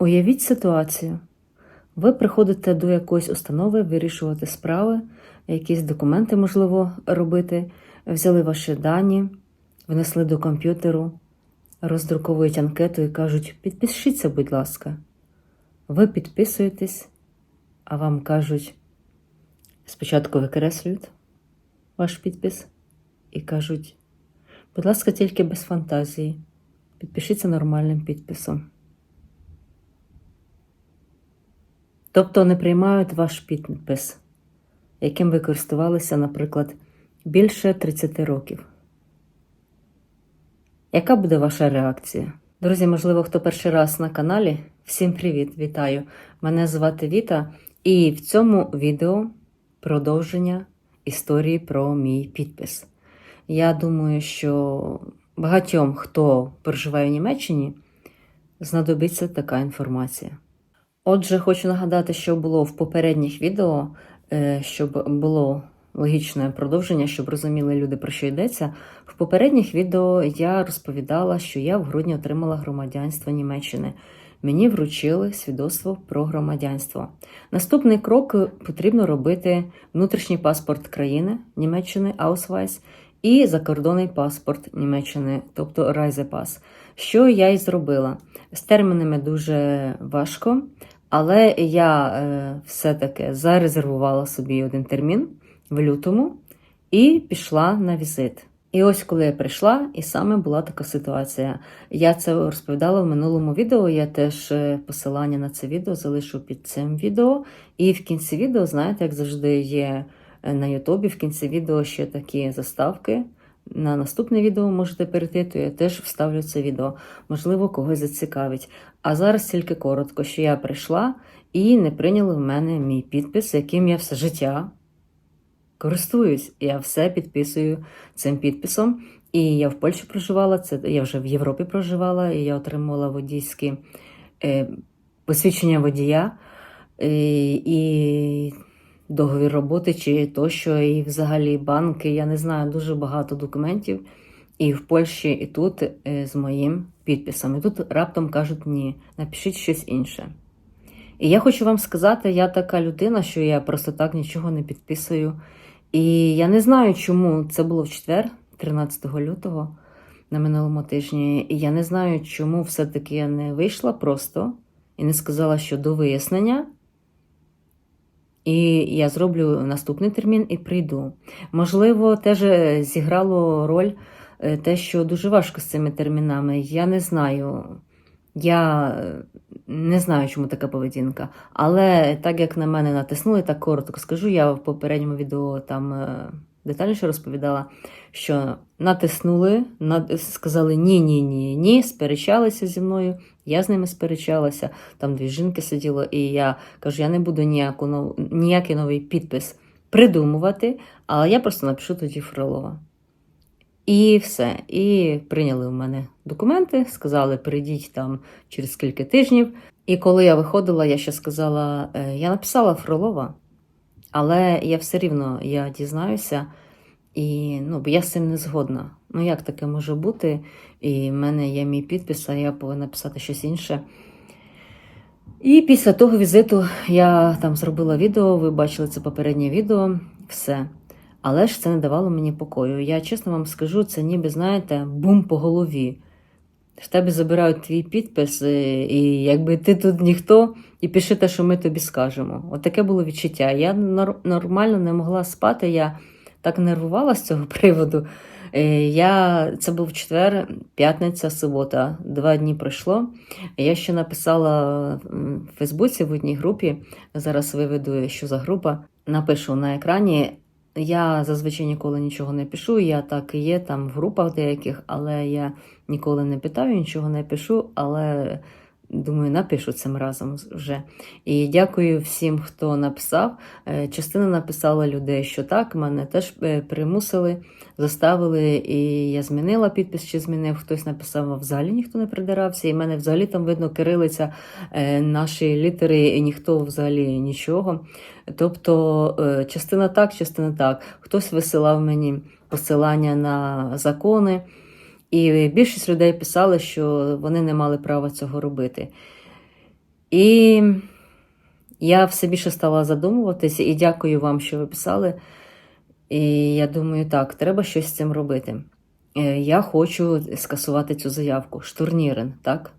Уявіть ситуацію. Ви приходите до якоїсь установи вирішувати справи, якісь документи, можливо, робити, взяли ваші дані, внесли до комп'ютеру, роздруковують анкету і кажуть: підпишіться, будь ласка. Ви підписуєтесь, а вам кажуть, спочатку викреслюють ваш підпис і кажуть, будь ласка, тільки без фантазії. Підпишіться нормальним підписом. Тобто не приймають ваш підпис, яким ви користувалися, наприклад, більше 30 років. Яка буде ваша реакція? Друзі, можливо, хто перший раз на каналі. Всім привіт, вітаю! Мене звати Віта, і в цьому відео продовження історії про мій підпис. Я думаю, що багатьом, хто проживає в Німеччині, знадобиться така інформація. Отже, хочу нагадати, що було в попередніх відео, е, щоб було логічне продовження, щоб розуміли люди, про що йдеться. В попередніх відео я розповідала, що я в грудні отримала громадянство Німеччини. Мені вручили свідоцтво про громадянство. Наступний крок потрібно робити внутрішній паспорт країни Німеччини, Ausweis, і закордонний паспорт Німеччини, тобто Reisepass. Що я і зробила. З термінами дуже важко, але я е, все-таки зарезервувала собі один термін в лютому і пішла на візит. І ось коли я прийшла, і саме була така ситуація. Я це розповідала в минулому відео. Я теж е, посилання на це відео залишу під цим відео. І в кінці відео, знаєте, як завжди є е, на Ютубі, в кінці відео ще такі заставки. На наступне відео можете перейти, то я теж вставлю це відео. Можливо, когось зацікавить. А зараз тільки коротко, що я прийшла і не прийняли в мене мій підпис, яким я все життя користуюсь. Я все підписую цим підписом. І я в Польщі проживала, це я вже в Європі проживала, і я отримала водійське е, посвідчення водія е, і договір роботи, чи тощо, і взагалі банки. Я не знаю дуже багато документів. І в Польщі, і тут е, з моїм підписом. І тут раптом кажуть ні, напишіть щось інше. І я хочу вам сказати, я така людина, що я просто так нічого не підписую. І я не знаю, чому це було в четвер, 13 лютого на минулому тижні. І я не знаю, чому все-таки я не вийшла просто і не сказала, що до вияснення. І я зроблю наступний термін і прийду. Можливо, теж зіграло роль е, те, що дуже важко з цими термінами. Я не знаю. Я е, не знаю, чому така поведінка. Але так як на мене натиснули, так коротко скажу, я в попередньому відео там е, детальніше розповідала, що натиснули, сказали ні, ні, сперечалися зі мною. Я з ними сперечалася. Там дві жінки сиділо, і я кажу, я не буду ніяку ніякий новий підпис придумувати, але я просто напишу тоді Фролова. І все. І прийняли в мене документи, сказали, прийдіть там через кілька тижнів. І коли я виходила, я ще сказала: «Е, я написала Фролова, але я все рівно я дізнаюся, і ну, бо я з цим не згодна. Ну, як таке може бути? І в мене є мій підпис, а я повинна писати щось інше. І після того візиту я там зробила відео, ви бачили це попереднє відео, все. Але ж це не давало мені покою. Я чесно вам скажу, це ніби, знаєте, бум по голові. В тебе забирають твій підпис, і, і якби ти тут ніхто, і пиши те, що ми тобі скажемо. От таке було відчуття. Я нор- нормально не могла спати, я так нервувала з цього приводу. Е, Я, це був четвер, п'ятниця, субота. Два дні пройшло. Я ще написала в Фейсбуці в одній групі. Зараз виведу, що за група. Напишу на екрані. Я зазвичай ніколи нічого не пишу. Я так і є там в групах деяких, але я ніколи не питаю, нічого не пишу, але думаю, напишу цим разом вже. І дякую всім, хто написав. Е, Частина написала людей, що так, мене теж е, примусили, заставили, і я змінила підпис, чи змінив. Хтось написав, а взагалі ніхто не придирався. І в мене взагалі там видно кирилиця, е, наші літери, і ніхто взагалі нічого. Тобто, частина так, частина так. Хтось висилав мені посилання на закони. І більшість людей писали, що вони не мали права цього робити. І я все більше стала задумуватися і дякую вам, що ви писали. І я думаю, так, треба щось з цим робити. Е, Я хочу скасувати цю заявку. Штурнірен, так?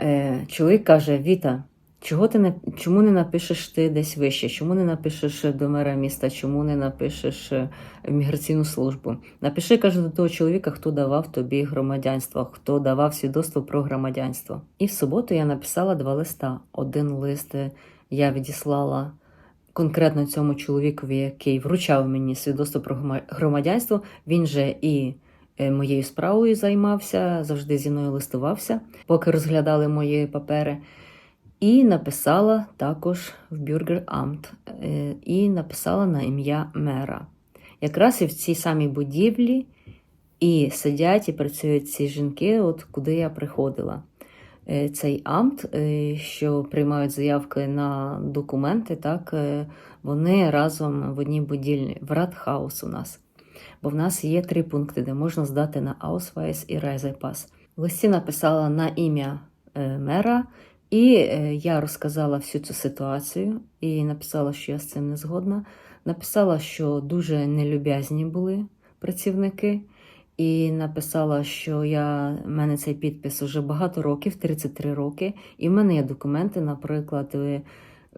Е, Чоловік каже: Віта, чого ти не, чому не напишеш ти десь вище? Чому не напишеш до мера міста? Чому не напишеш е, в міграційну службу? Напиши, каже, до того чоловіка, хто давав тобі громадянство, хто давав свідоцтво про громадянство. І в суботу я написала два листа. Один лист е, я відіслала конкретно цьому чоловікові, який вручав мені свідоцтво про громадянство. Він же і е, моєю справою займався, завжди зі мною листувався, поки розглядали мої папери. І написала також в Бюргерамт е, і написала на ім'я мера. Якраз і в цій самій будівлі і сидять і працюють ці жінки, от куди я приходила. Е, Цей амт, е, що приймають заявки на документи, так, вони разом в одній будівлі, в Радхаус у нас. Бо в нас є три пункти, де можна здати на Ausweis і Reisepass. В листі написала на ім'я мера, і е, я розказала всю цю ситуацію і написала, що я з цим не згодна. Написала, що дуже нелюб'язні були працівники, і написала, що я, в мене цей підпис уже багато років, 33 роки, і в мене є документи, наприклад, е,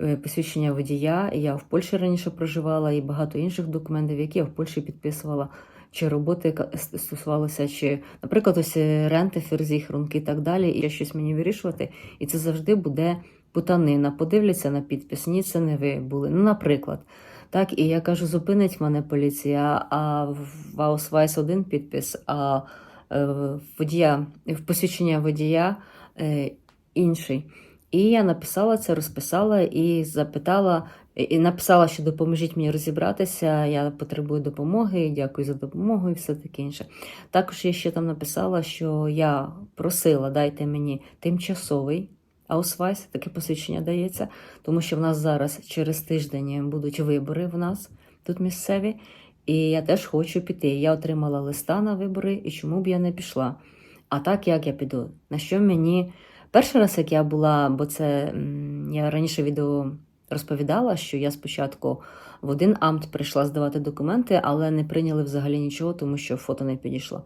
е, посвідчення водія. Я в Польщі раніше проживала, і багато інших документів, які я в Польщі підписувала. Чи роботи яка с- стосувалося, чи, наприклад, ось е, ренти, ферзіхрунки і так далі, і щось мені вирішувати, і це завжди буде путанина. Подивляться на підпис. Ні, це не ви були. Ну, наприклад. Так, і я кажу, зупинить мене поліція, а в Аусвайс один підпис, а е, водія, в посвідчення водія е, інший. І я написала це, розписала і запитала, і написала, що допоможіть мені розібратися, я потребую допомоги, дякую за допомогу і все таке інше. Також я ще там написала, що я просила, дайте мені тимчасовий аусвайс, таке посвідчення дається, тому що в нас зараз через тиждень будуть вибори в нас тут місцеві, і я теж хочу піти. Я отримала листа на вибори, і чому б я не пішла? А так як я піду? На що мені перший раз, як я була, бо це я раніше відео розповідала, що я спочатку в один амт прийшла здавати документи, але не прийняли взагалі нічого, тому що фото не підійшло.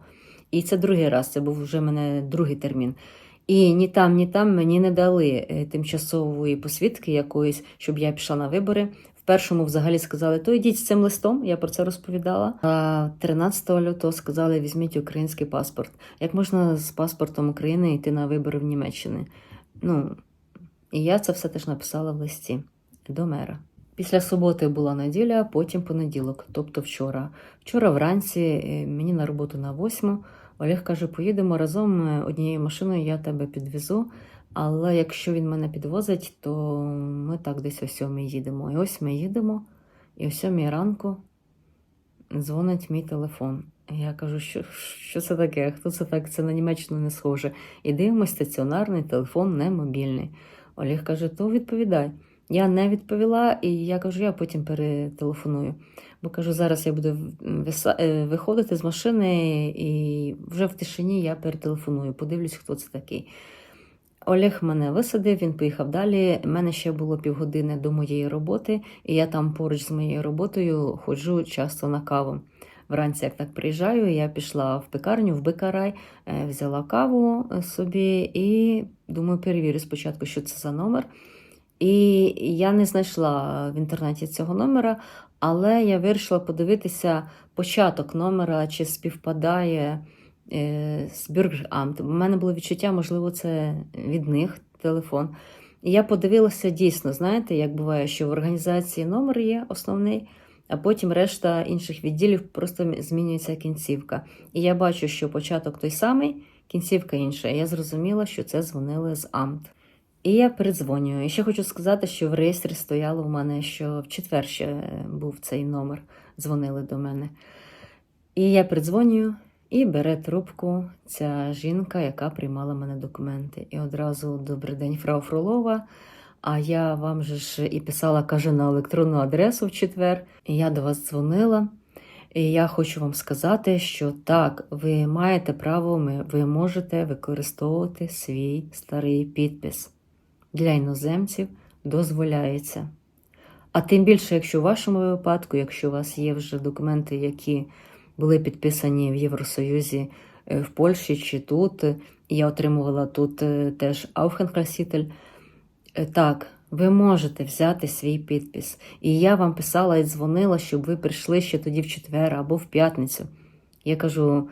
І це другий раз, це був вже мене другий термін. І ні там, ні там мені не дали е, тимчасової посвідки якоїсь, щоб я пішла на вибори. В першому взагалі сказали, то йдіть з цим листом, я про це розповідала. А 13 лютого сказали, візьміть український паспорт. Як можна з паспортом України йти на вибори в Німеччині? Ну, і я це все теж написала в листі до мера. Після суботи була неділя, потім понеділок, тобто вчора. Вчора вранці е, мені на роботу на восьму. Олег каже, поїдемо разом е, однією машиною, я тебе підвезу. Але якщо він мене підвозить, то ми так десь о сьомій їдемо. І ось ми їдемо, і о сьомій ранку дзвонить мій телефон. Я кажу, що, що це таке? Хто це так? Це на Німеччину не схоже. І дивимось стаціонарний телефон, не мобільний. Олег каже, то відповідай. Я не відповіла, і я кажу, я потім перетелефоную. Бо кажу, зараз я буду е, виходити з машини, і вже в тишині я перетелефоную, подивлюсь, хто це такий. Олег мене висадив, він поїхав далі. У мене ще було півгодини до моєї роботи, і я там поруч з моєю роботою ходжу часто на каву. Вранці, як так приїжджаю, я пішла в пекарню, в Бикарай, е, взяла каву е, собі і думаю, перевірю спочатку, що це за номер. І я не знайшла в інтернеті цього номера, але я вирішила подивитися початок номера, чи співпадає з Бюргерамт. У мене було відчуття, можливо, це від них телефон. І я подивилася дійсно, знаєте, як буває, що в організації номер є основний, а потім решта інших відділів просто змінюється кінцівка. І я бачу, що початок той самий, кінцівка інша. Я зрозуміла, що це дзвонили з Амт. І я передзвонюю. І ще хочу сказати, що в реєстрі стояло в мене, що в четвер ще був цей номер, дзвонили до мене. І я передзвонюю, і бере трубку ця жінка, яка приймала мене документи. І одразу добрий день, фрау Фролова. А я вам же ж і писала, каже, на електронну адресу в четвер. І я до вас дзвонила. І я хочу вам сказати, що так, ви маєте право, ви можете використовувати свій старий підпис. для іноземців дозволяється. А тим більше, якщо в вашому випадку, якщо у вас є вже документи, які були підписані в Євросоюзі е, в Польщі чи тут, я отримувала тут е, теж е, так, ви можете взяти свій підпис. І я вам писала і дзвонила, щоб ви прийшли ще тоді в четвер або в п'ятницю. Я кажу,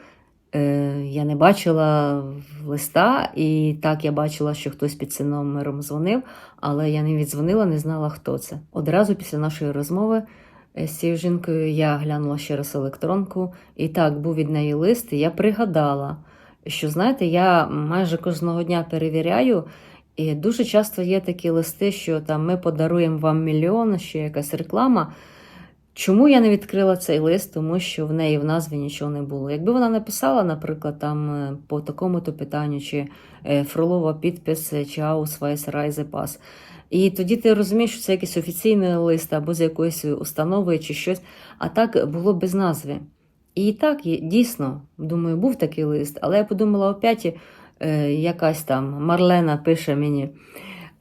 е, я не бачила листа, і так я бачила, що хтось під цим номером дзвонив, але я не віддзвонила, не знала, хто це. Одразу після нашої розмови з цією жінкою я глянула ще раз електронку, і так був від неї лист, і я пригадала, що знаєте, я майже кожного дня перевіряю. І дуже часто є такі листи, що там ми подаруємо вам мільйон, ще якась реклама. Чому я не відкрила цей лист? Тому що в неї в назві нічого не було. Якби вона написала, наприклад, там е, по такому-то питанню, чи е, Фролова підпис, е, чи Аусвайс Райзепас. І тоді ти розумієш, що це якийсь офіційний лист або з якоїсь установи чи щось, а так було без назви. І так, дійсно, думаю, був такий лист, але я подумала опять, е, якась там Марлена пише мені.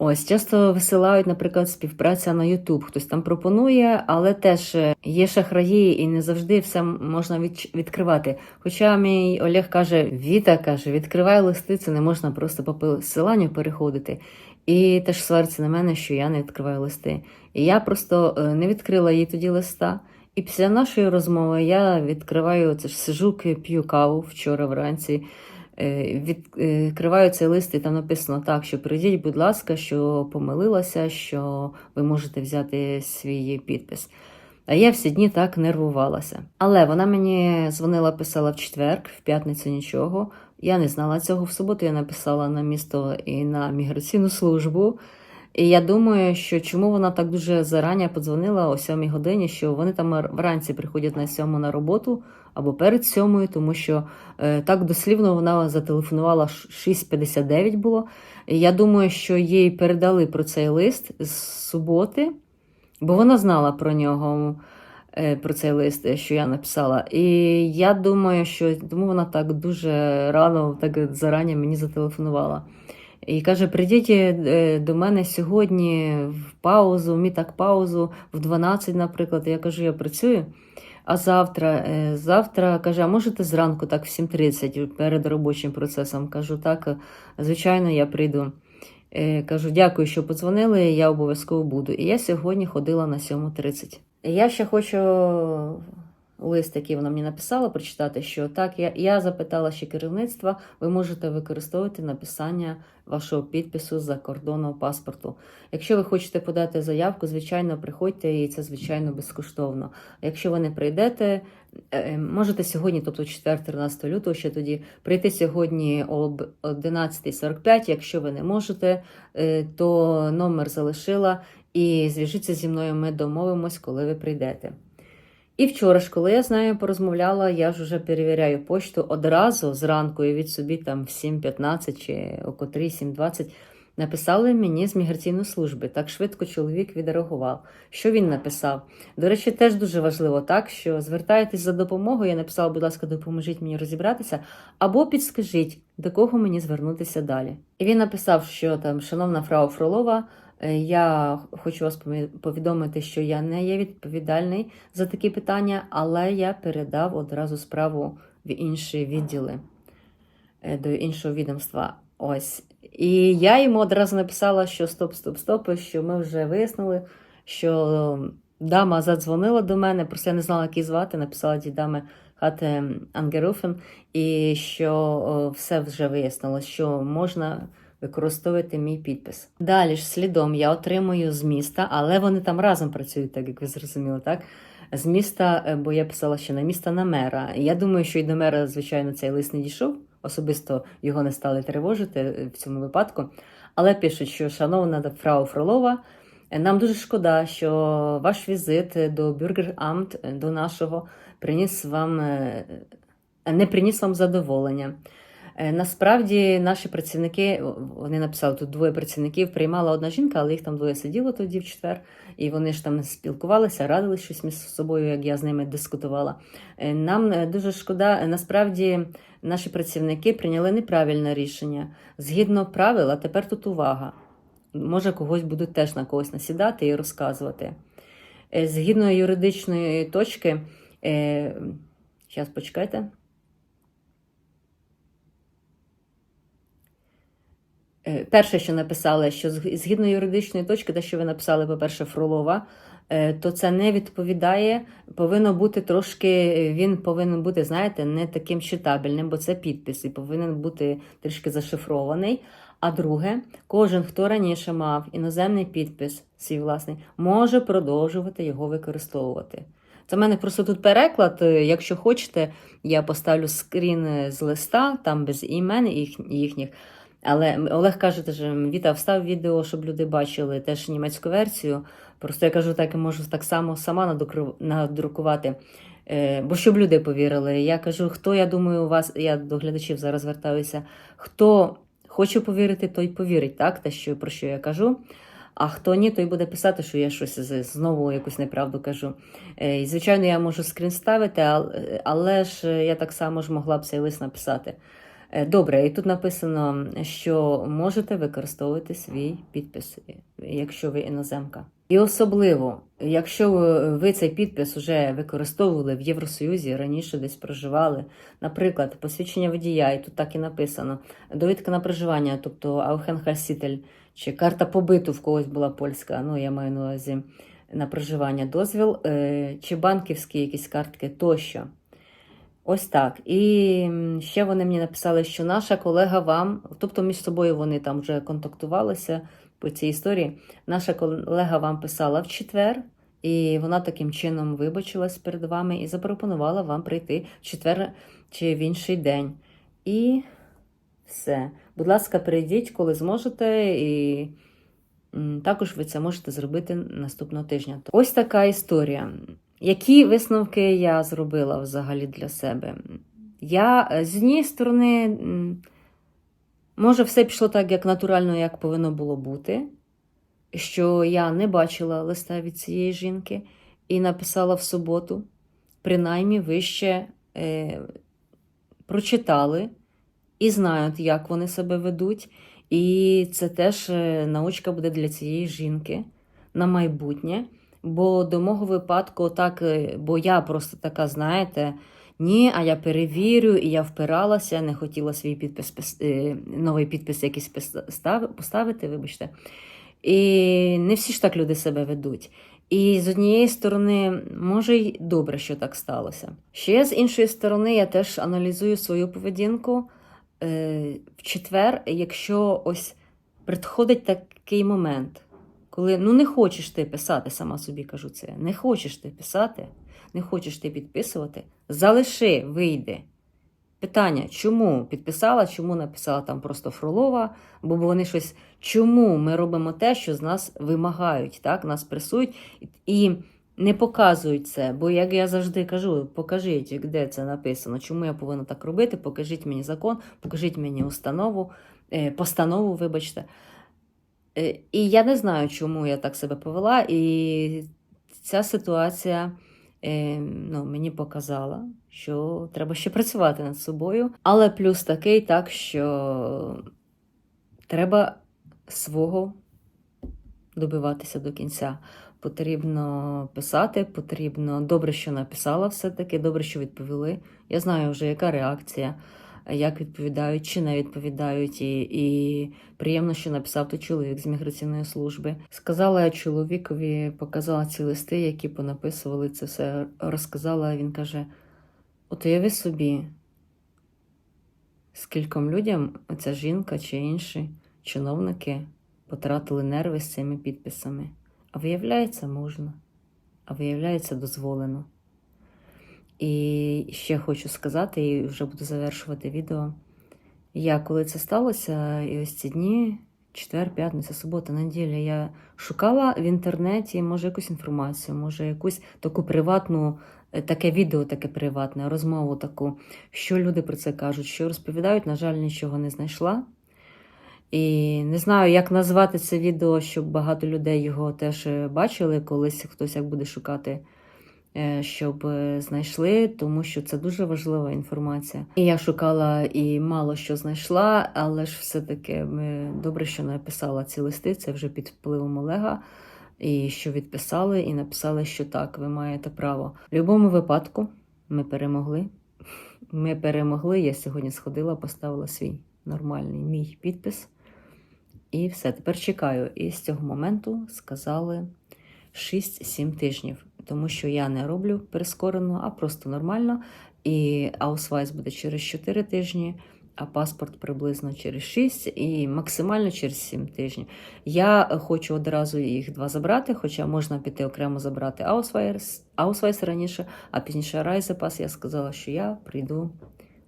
Ось часто висилають, наприклад, співпраця на YouTube. Хтось там пропонує, але теж е, є шахраї, і не завжди все можна відкривати. Хоча мій Олег каже: Віта каже, відкривай листи, це не можна просто по посиланню переходити. І теж свариться на мене, що я не відкриваю листи. І я просто е, не відкрила їй тоді листа. І після нашої розмови я відкриваю це ж сижу, п'ю каву вчора вранці. Е, Відкриваю цей лист, і там написано так, що прийдіть, будь ласка, що помилилася, що ви можете взяти свій підпис. А я всі дні так нервувалася. Але вона мені дзвонила, писала в четвер, в п'ятницю нічого. Я не знала цього. В суботу я написала на місто і на міграційну службу. І я думаю, що чому вона так дуже зарані подзвонила о 7 годині, що вони там вранці приходять на сьому на роботу або перед сьомою, тому що е, так дослівно вона зателефонувала ш- 6.59 було. І я думаю, що їй передали про цей лист з суботи, бо вона знала про нього. е, Про цей лист, що я написала. І я думаю, що тому вона так дуже рано, так зарані мені зателефонувала. І каже: прийдіть е, до мене сьогодні в паузу, мій так паузу, в 12, наприклад. Я кажу, я працюю. А завтра, е, завтра каже, а можете зранку, так, в 7.30 перед робочим процесом? Кажу, так, звичайно, я прийду. Е, Кажу, дякую, що подзвонили, я обов'язково буду. І я сьогодні ходила на 7.30. І Я ще хочу лист, який вона мені написала, прочитати, що так, я, я запитала ще керівництва, ви можете використовувати написання вашого підпису за кордону паспорту. Якщо ви хочете подати заявку, звичайно, приходьте, і це, звичайно, безкоштовно. Якщо ви не прийдете, е, можете сьогодні, тобто 4-13 лютого, ще тоді прийти сьогодні об 11.45. Якщо ви не можете, е, то номер залишила і зв'яжіться зі мною, ми домовимось, коли ви прийдете. І вчора ж, коли я з нею порозмовляла, я ж уже перевіряю почту одразу зранку і від собі там в 7.15 чи о котрій 7.20 написали мені з міграційної служби. Так швидко чоловік відреагував. Що він написав? До речі, теж дуже важливо, так що звертаєтесь за допомогою. Я написала, будь ласка, допоможіть мені розібратися, або підскажіть, до кого мені звернутися далі. І він написав, що там, шановна фрау Фролова. Е, Я хочу вас повідомити, що я не є відповідальний за такі питання, але я передав одразу справу в інші відділи е, до іншого відомства. Ось. І я йому одразу написала, що стоп, стоп, стоп, що ми вже вияснили, що дама задзвонила до мене, просто я не знала, як звати, написала тій дами хати Ангеруфен, і що все вже вияснило, що можна використовувати мій підпис. Далі ж слідом я отримую з міста, але вони там разом працюють, так як ви зрозуміли, так? З міста, е, бо я писала ще на міста на мера. Я думаю, що і до мера, звичайно, цей лист не дійшов. Особисто його не стали тривожити е, в цьому випадку. Але пишуть, що шановна фрау Фролова, е, нам дуже шкода, що ваш візит до Бюргерамт, до нашого, приніс вам не приніс вам задоволення. Е, Насправді наші працівники, вони написали тут двоє працівників, приймала одна жінка, але їх там двоє сиділо тоді в четвер, і вони ж там спілкувалися, радили щось між собою, як я з ними дискутувала. Е, Нам е, дуже шкода, насправді наші працівники прийняли неправильне рішення. Згідно правил, а тепер тут увага. може когось будуть теж на когось насідати і розказувати. Згідно юридичної точки, зараз почекайте. Перше, що написали, що згідно юридичної точки, те, що ви написали, по-перше, Фролова, е, то це не відповідає. Повинно бути трошки, він повинен бути, знаєте, не таким читабельним, бо це підпис, і повинен бути трішки зашифрований. А друге, кожен, хто раніше мав іноземний підпис, свій власний, може продовжувати його використовувати. Це в мене просто тут переклад. е, Якщо хочете, я поставлю скрін е, з листа, там без імен їх- їхніх. Але Олег каже, що Віта встав відео, щоб люди бачили теж німецьку версію. Просто я кажу, так я можу так само сама надрукувати. Е, Бо щоб люди повірили. Я кажу, хто я думаю, у вас, я до глядачів зараз звертаюся, хто хоче повірити, той повірить, так, те, що, про що я кажу. А хто ні, той буде писати, що я щось знову якусь неправду кажу. Е, І, звичайно, я можу скрін ставити, ал- але ж я так само ж могла б цей лист написати. Е, Добре, і тут написано, що можете використовувати свій підпис, е, якщо ви іноземка. І особливо, якщо ви- цей підпис вже використовували в Євросоюзі, раніше десь проживали, наприклад, посвідчення водія, і тут так і написано, довідка на проживання, тобто Аухенхальсітель, чи карта побиту в когось була польська, ну я маю на увазі на проживання, дозвіл, е, чи банківські якісь картки тощо. Ось так. І ще вони мені написали, що наша колега вам, тобто між собою вони там вже контактувалися по цій історії. Наша колега вам писала в четвер, і вона таким чином вибачилась перед вами і запропонувала вам прийти в четвер чи в інший день. І все. Будь ласка, прийдіть, коли зможете, і також ви це можете зробити наступного тижня. Ось така історія. Які висновки я зробила взагалі для себе? Я е, з однієї сторони, може, все пішло так, як натурально, як повинно було бути, що я не бачила листа від цієї жінки і написала в суботу. Принаймні, ви ще е, прочитали і знають, як вони себе ведуть. І це теж е, научка буде для цієї жінки на майбутнє. Бо до мого випадку, так, е, бо я просто така, знаєте, ні, а я перевірю, і я впиралася, не хотіла свій підпис, е, новий підпис якийсь поставити, вибачте. І не всі ж так люди себе ведуть. І з однієї сторони, може й добре, що так сталося. Ще з іншої сторони, я теж аналізую свою поведінку. Е, в четвер, якщо ось приходить такий момент, коли ну не хочеш ти писати, сама собі кажу це, не хочеш ти писати, не хочеш ти підписувати, залиши, вийди. Питання, чому підписала, чому написала там просто Фролова, бо вони щось, чому ми робимо те, що з нас вимагають, так, нас пресують і не показують це. Бо як я завжди кажу, покажіть, де це написано, чому я повинна так робити, покажіть мені закон, покажіть мені установу, е, постанову, вибачте. Е, І я не знаю, чому я так себе повела, і ця ситуація е, ну, мені показала, що треба ще працювати над собою. Але плюс такий, так, що треба свого добиватися до кінця. Потрібно писати, потрібно добре, що написала все-таки, добре, що відповіли. Я знаю вже, яка реакція, як відповідають чи не відповідають. І, і приємно, що написав той чоловік з міграційної служби. Сказала я чоловікові, показала ці листи, які понаписували це все. Розказала, він каже: от уяви собі, скільком людям ця жінка чи інші чиновники потратили нерви з цими підписами. А виявляється, можна, а виявляється, дозволено. І ще хочу сказати, і вже буду завершувати відео. Я коли це сталося, і ось ці дні, четвер, п'ятниця, субота, неділя, я шукала в інтернеті, може, якусь інформацію, може, якусь таку приватну, е, таке відео, таке приватне, розмову таку, що люди про це кажуть, що розповідають. На жаль, нічого не знайшла. І не знаю, як назвати це відео, щоб багато людей його теж е, бачили, колись хтось як буде шукати е, щоб е, знайшли, тому що це дуже важлива інформація. І я шукала і мало що знайшла, але ж все-таки добре, що написала ці листи. Це вже під впливом Олега. І що відписали, і написали, що так, ви маєте право. В будь-якому випадку ми перемогли. Ми перемогли. Я сьогодні сходила, поставила свій нормальний мій підпис. І все, тепер чекаю. І з цього моменту сказали 6-7 тижнів, тому що я не роблю прискорено, а просто нормально. І аусвайс буде через 4 тижні, а паспорт приблизно через 6 і максимально через 7 тижнів. Я хочу одразу їх два забрати, хоча можна піти окремо забрати аусвайс, аусвайс раніше, а пізніше райзепас. Я сказала, що я прийду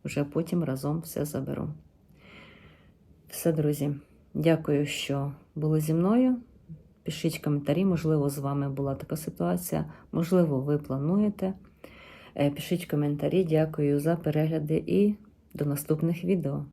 вже потім разом все заберу. Все, друзі. Дякую, що були зі мною. Пишіть коментарі, можливо, з вами була така ситуація, можливо, ви плануєте. Е, Пишіть коментарі, дякую за перегляди і до наступних відео.